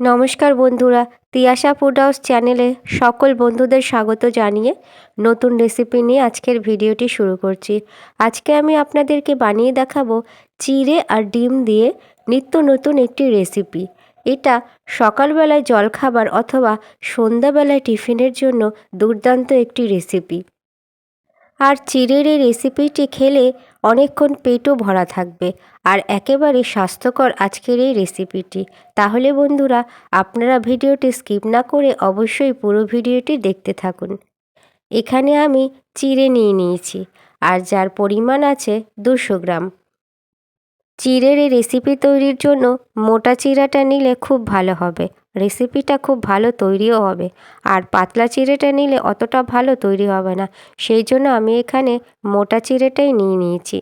নমস্কার বন্ধুরা, Tiyasha food house চ্যানেলে সকল বন্ধুদের স্বাগত জানিয়ে নতুন রেসিপি নিয়ে আজকের ভিডিওটি শুরু করছি। আজকে আমি আপনাদেরকে বানিয়ে দেখাবো চিড়ে আর ডিম দিয়ে নিত্য নতুন একটি রেসিপি এটা সকালবেলায় জলখাবার অথবা সন্ধ্যাবেলায় টিফিনের জন্য দুর্দান্ত একটি রেসিপি আর চিড়ের এই রেসিপিটি খেলে অনেকক্ষণ পেটও ভরা থাকবে। আর একেবারে স্বাস্থ্যকর আজকের এই রেসিপিটি তাহলে বন্ধুরা, আপনারা ভিডিওটি স্কিপ না করে অবশ্যই পুরো ভিডিওটি দেখতে থাকুন। এখানে আমি চিড়ে নিয়ে নিয়েছি, আর যার পরিমাণ আছে দুশো গ্রাম। চিড়ের এই রেসিপি তৈরির জন্য মোটা চিড়াটা নিলে খুব ভালো হবে। রেসিপিটা খুব ভালো তৈরিও হবে। আর পাতলা চিড়েটা নিলে অতটা ভালো তৈরি হবে না। সেই জন্য আমি এখানে মোটা চিড়েটাই নিয়ে নিয়েছি।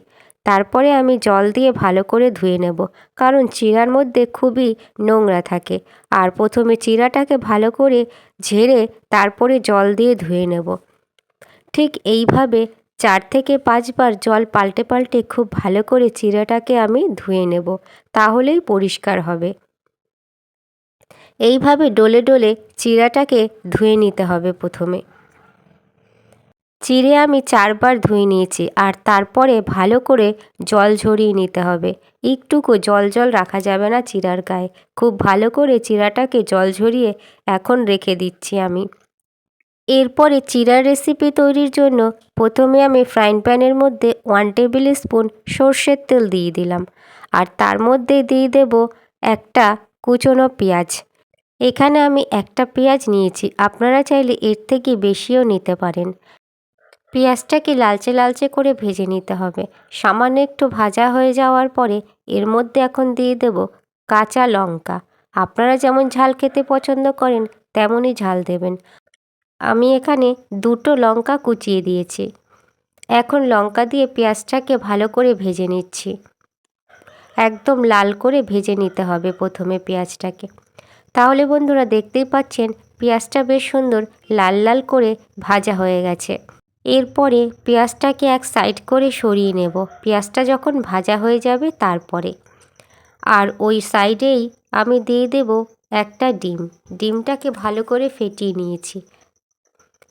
তারপরে আমি জল দিয়ে ভালো করে ধুয়ে নেব। কারণ চিড়ার মধ্যে খুবই নোংরা থাকে। আর প্রথমে চিড়াটাকে ভালো করে ঝেড়ে তারপরে জল দিয়ে ধুয়ে নেব। ঠিক এইভাবে চার থেকে পাঁচবার জল পাল্টে পাল্টে খুব ভালো করে চিড়াটাকে আমি ধুয়ে নেব। তাহলেই পরিষ্কার হবে। এইভাবে ডলে ডলে চিড়াটাকে ধুয়ে নিতে হবে প্রথমে। চিড়ে আমি চারবার ধুয়ে নিয়েছি আর তারপরে ভালো করে জল ঝরিয়ে নিতে হবে। একটুকু জল জল রাখা যাবে না চিড়ার গায়ে। খুব ভালো করে চিরাটাকে জল ঝরিয়ে এখন রেখে দিচ্ছি আমি। এরপরে চিড়ার রেসিপি তৈরির জন্য প্রথমে আমি ফ্রাইং প্যানের মধ্যে ওয়ান টেবিল স্পুন সর্ষের তেল দিয়ে দিলাম। আর তার মধ্যে দিয়ে দেব একটা কুচনো পেঁয়াজ। এখানে আমি একটা পেঁয়াজ নিয়েছি। আপনারা চাইলে এর থেকে বেশিও নিতে পারেন। পেঁয়াজটাকে লালচে লালচে করে ভেজে নিতে হবে। সামান্য একটু ভাজা হয়ে যাওয়ার পরে এর মধ্যে এখন দিয়ে দেব কাঁচা লঙ্কা। আপনারা যেমন ঝাল খেতে পছন্দ করেন, তেমনই ঝাল দেবেন। আমি এখানে দুটো লঙ্কা কুচিয়ে দিয়েছি। এখন লঙ্কা দিয়ে পেঁয়াজটাকে ভালো করে ভেজে নিচ্ছি। একদম লাল করে ভেজে নিতে হবে প্রথমে পেঁয়াজটাকে। তাহলে বন্ধুরা দেখতেই পাচ্ছেন পেঁয়াজটা বেশ সুন্দর লাল লাল করে ভাজা হয়ে গেছে। এরপরে পেঁয়াজটাকে এক সাইড করে সরিয়ে নেব। পেঁয়াজটা যখন ভাজা হয়ে যাবে তারপরে। আর ওই সাইডেই আমি দিয়ে দেব একটা ডিম। ডিমটাকে ভালো করে ফেটিয়ে নিয়েছি।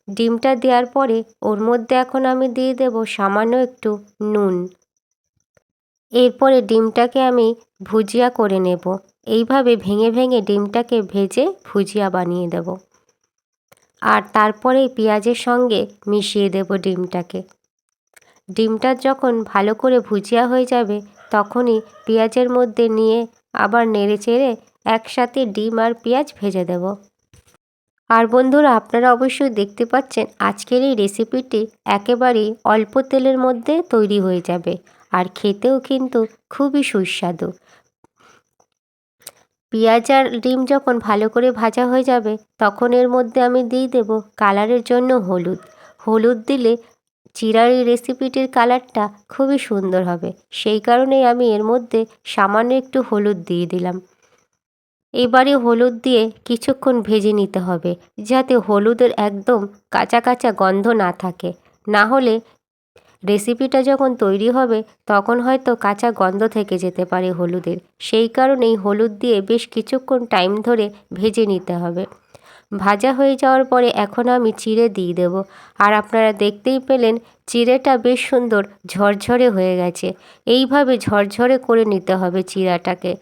ডিমটা দেওয়ার পরে ওর মধ্যে এখন আমি দিয়ে দেব সামান্য একটু নুন। এরপরে ডিমটাকে আমি ভুজিয়া করে নেব। এইভাবে ভেঙে ভেঙে ডিমটাকে ভেজে ভুজিয়া বানিয়ে দেব। আর তারপরে পেঁয়াজের সঙ্গে মিশিয়ে দেব ডিমটাকে। ডিমটা যখন ভালো করে ভুজিয়া হয়ে যাবে, তখনই পেঁয়াজের মধ্যে নিয়ে আবার নেড়ে চেড়ে একসাথে ডিম আর পেঁয়াজ ভেজে দেব। আর বন্ধুরা, আপনারা অবশ্যই দেখতে পাচ্ছেন আজকের এই রেসিপিটি একেবারেই অল্প তেলের মধ্যে তৈরি হয়ে যাবে। আর খেতেও কিন্তু খুবই সুস্বাদু। পেঁয়াজ আর ডিম যখন ভালো করে ভাজা হয়ে যাবে, তখন এর মধ্যে আমি দিয়ে দেব কালারের জন্য হলুদ। হলুদ দিলে চিরার এই রেসিপিটির কালারটা খুবই সুন্দর হবে। সেই কারণেই আমি এর মধ্যে সামান্য একটু হলুদ দিয়ে দিলাম। এবারে হলুদ দিয়ে কিছুক্ষণ ভেজে নিতে হবে, যাতে হলুদের একদম কাঁচা কাঁচা গন্ধ না থাকে। না হলে রেসিপিটা যখন তৈরি হবে, তখন হয়তো কাঁচা গন্ধ থেকে যেতে পারে হলুদের। সেই কারণেই হলুদ দিয়ে বেশ কিছুক্ষণ টাইম ধরে ভেজে নিতে হবে। ভাজা হয়ে যাওয়ার পরে এখন আমি চিড়ে দিয়ে দেব। আর আপনারা দেখতেই পেলেন, চিড়েটা বেশ সুন্দর ঝরঝরে হয়ে গেছে। এইভাবে ঝরঝরে করে নিতে হবে চিড়াটাকে।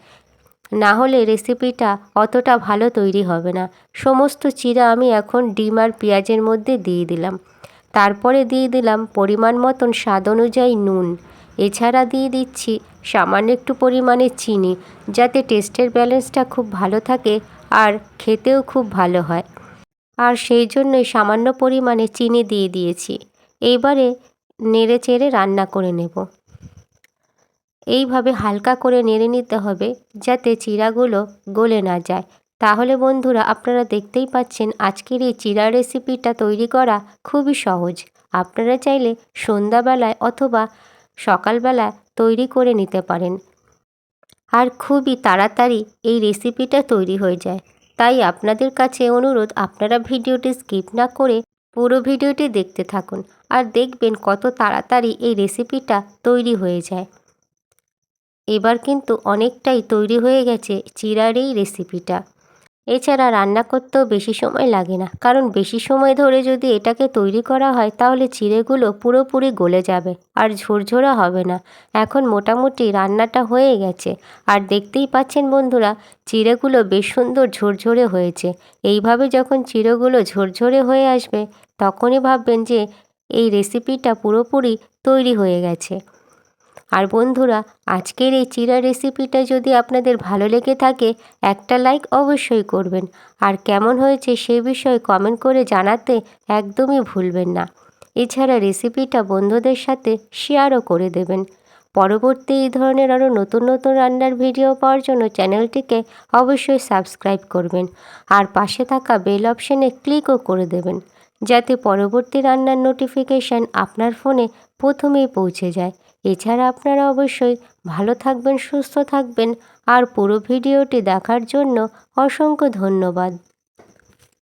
না হলে রেসিপিটা অতটা ভালো তৈরি হবে না। সমস্ত চিড়া আমি এখন ডিম আর পেঁয়াজের মধ্যে দিয়ে দিলাম। তারপরে দিয়ে দিলাম পরিমাণ মতন স্বাদ অনুযায়ী নুন। এছাড়া দিয়ে দিচ্ছি সামান্য একটু পরিমাণে চিনি, যাতে টেস্টের ব্যালেন্সটা খুব ভালো থাকে আর খেতেও খুব ভালো হয়। আর সেই জন্যই সামান্য পরিমাণে চিনি দিয়ে দিয়েছি। এইবারে নেড়ে চেড়ে রান্না করে নেব। এইভাবে হালকা করে নেড়ে নিতে হবে, যাতে চিরাগুলো গলে না যায়। তাহলে বন্ধুরা আপনারা দেখতেই পাচ্ছেন আজকের এই চিরা রেসিপিটা তৈরি করা খুবই সহজ। আপনারা চাইলে সন্ধ্যাবেলায় অথবা সকালবেলা তৈরি করে নিতে পারেন। আর খুবই তাড়াতাড়ি এই রেসিপিটা তৈরি হয়ে যায়। তাই আপনাদের কাছে অনুরোধ, আপনারা ভিডিওটি স্কিপ না করে পুরো ভিডিওটি দেখতে থাকুন আর দেখবেন কত তাড়াতাড়ি এই রেসিপিটা তৈরি হয়ে যায়। এবার কিন্তু অনেকটাই তৈরি হয়ে গেছে চিরার এই রেসিপিটা। এছাড়া রান্না করতেও বেশি সময় লাগে না। কারণ বেশি সময় ধরে যদি এটাকে তৈরি করা হয়, তাহলে চিড়েগুলো পুরোপুরি গলে যাবে আর ঝরঝরা হবে না। এখন মোটামুটি রান্নাটা হয়ে গেছে। আর দেখতেই পাচ্ছেন বন্ধুরা, চিড়েগুলো বেশ সুন্দর ঝরঝরে হয়েছে। এইভাবে যখন চিড়েগুলো ঝরঝরে হয়ে আসবে, তখনই ভাববেন যে, এই রেসিপিটা পুরোপুরি তৈরি হয়ে গেছে। আর বন্ধুরা, আজকের এই চিরা রেসিপিটা যদি আপনাদের ভালো লেগে থাকে, একটা লাইক অবশ্যই করবেন। আর কেমন হয়েছে সে বিষয়ে কমেন্ট করে জানাতে একদমই ভুলবেন না। এছাড়া রেসিপিটা বন্ধুদের সাথে শেয়ারও করে দেবেন। পরবর্তী এই ধরনের আরও নতুন নতুন রান্নার ভিডিও পাওয়ার জন্য চ্যানেলটিকে অবশ্যই সাবস্ক্রাইব করবেন। আর পাশে থাকা বেল অপশানে ক্লিকও করে দেবেন, যাতে পরবর্তী রান্নার নোটিফিকেশান আপনার ফোনে প্রথমেই পৌঁছে যায়। এছাড়া আপনারা অবশ্যই ভালো থাকবেন সুস্থ থাকবেন। আর পুরো ভিডিওটি দেখার জন্য অসংখ্য ধন্যবাদ।